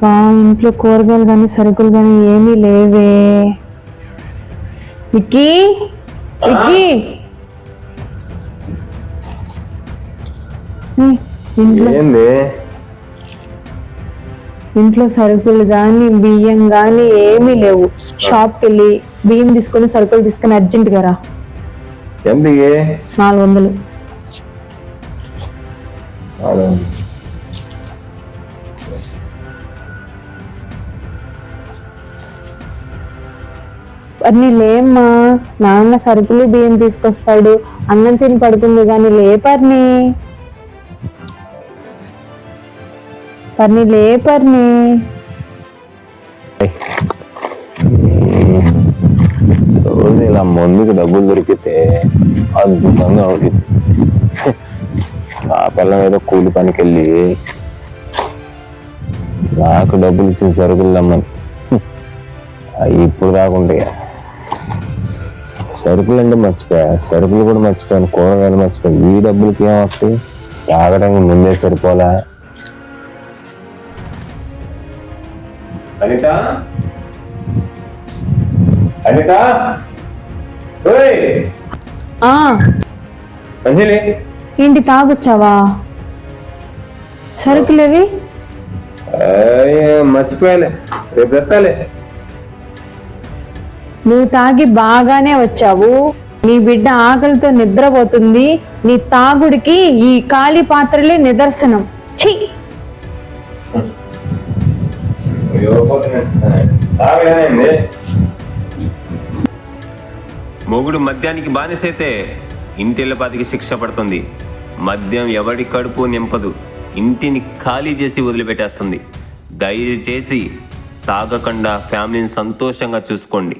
బా ఇంట్లో కూరగాయలు కానీ సరుకులు కానీ ఏమీ లేవే. విక్కీ విక్కీ. ఏయ్, ఇంట్లో ఏంది? ఇంట్లో సరుకులు కానీ బియ్యం కానీ ఏమీ లేవు. షాప్కి వెళ్ళి బియ్యం తీసుకొని సరుకులు తీసుకొని అర్జెంట్గా రా. ఎంత ఇయ్యి? నాలుగు వందలు. నీ లేమ్మా నాన్న సరుకులు బియ్యం తీసుకొస్తాడు అన్నం తిని పడుకుంది కానీ లే పర్ని పర్ని లే పర్ని రోజు ఇలా మందుకి డబ్బులు దొరికితే అద్భుతంగా అవుతుంది ఆ పిల్ల ఏదో కూలి పనికి వెళ్ళి నాకు డబ్బులు ఇచ్చిన సరుకులు నమ్మని అవి ఇప్పుడు రాకుండా సరుకులు అంటే మర్చిపోయా. సరుకులు కూడా మర్చిపోయాను. కూరగాయలు మర్చిపోయాను. ఈ డబ్బులకి ఏమవుతాయి? తాగడానికి ముందే సరిపోలా? అనిత? అనిత? ఓయ్! ఆ. అంజలి? ఏంటి తాగొచ్చావా? సరుకులేవి అయ్య, మర్చిపోయాలే. రేపు తెత్తాలే. నువ్వు తాగి బాగానే వచ్చావు. నీ బిడ్డ ఆకలితో నిద్రపోతుంది. నీ తాగుడికి ఈ ఖాళీ పాత్రలే నిదర్శనం. ఛీ! మొగుడు మద్యానికి బానిసైతే ఇంటిల్లపాతికి శిక్ష పడుతుంది. మద్యం ఎవడి కడుపు నింపదు. ఇంటిని ఖాళీ చేసి వదిలిపెట్టేస్తుంది. దయచేసి తాగకుండా ఫ్యామిలీని సంతోషంగా చూసుకోండి.